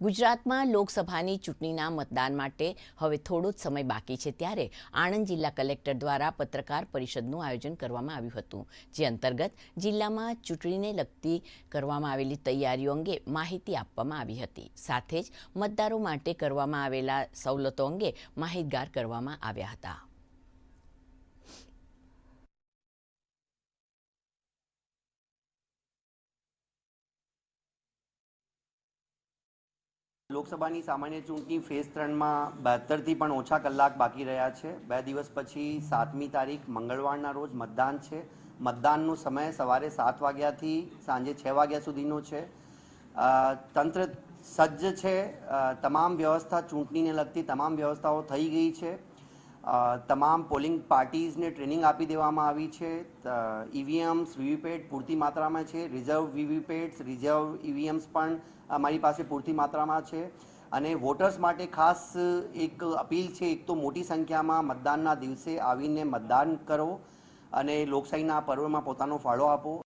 ગુજરાતમાં લોકસભાની ચૂંટણીના મતદાન માટે હવે થોડો જ સમય બાકી છે ત્યારે આણંદ જિલ્લા કલેક્ટર દ્વારા પત્રકાર પરિષદનું આયોજન કરવામાં આવ્યું હતું, જે અંતર્ગત જિલ્લામાં ચૂંટણીને લગતી કરવામાં આવેલી તૈયારીઓ અંગે માહિતી આપવામાં આવી હતી. સાથે જ મતદારો માટે કરવામાં આવેલા સવલતો અંગે માહિતગાર કરવામાં આવ્યા હતા. લોકસભાની સામાન્ય ચૂંટણી ફેઝ ત્રણમાં બહેતરથી પણ ઓછા કલાક બાકી રહ્યા છે. બે દિવસ પછી સાતમી તારીખ મંગળવારના રોજ મતદાન છે. મતદાનનો સમય સવારે સાત વાગ્યાથી સાંજે છ વાગ્યા સુધીનો છે. તંત્ર સજ્જ છે. તમામ વ્યવસ્થા ચૂંટણીને લગતી તમામ વ્યવસ્થાઓ થઈ ગઈ છે. તમામ પોલિંગ પાર્ટીઝને ટ્રેનિંગ આપી દેવામાં આવી છે. ઈવીએમ્સ, વીવીપેટ પૂરતી માત્રામાં છે. રિઝર્વ વીવીપેટ્સ, રિઝર્વ ઈવીએમ્સ પણ અમારી પાસે પૂરતી માત્રામાં છે. અને વોટર્સ માટે ખાસ એક અપીલ છે, એક તો મોટી સંખ્યામાં મતદાનના દિવસે આવીને મતદાન કરો અને લોકશાહીના પર્વમાં પોતાનો ફાળો આપો.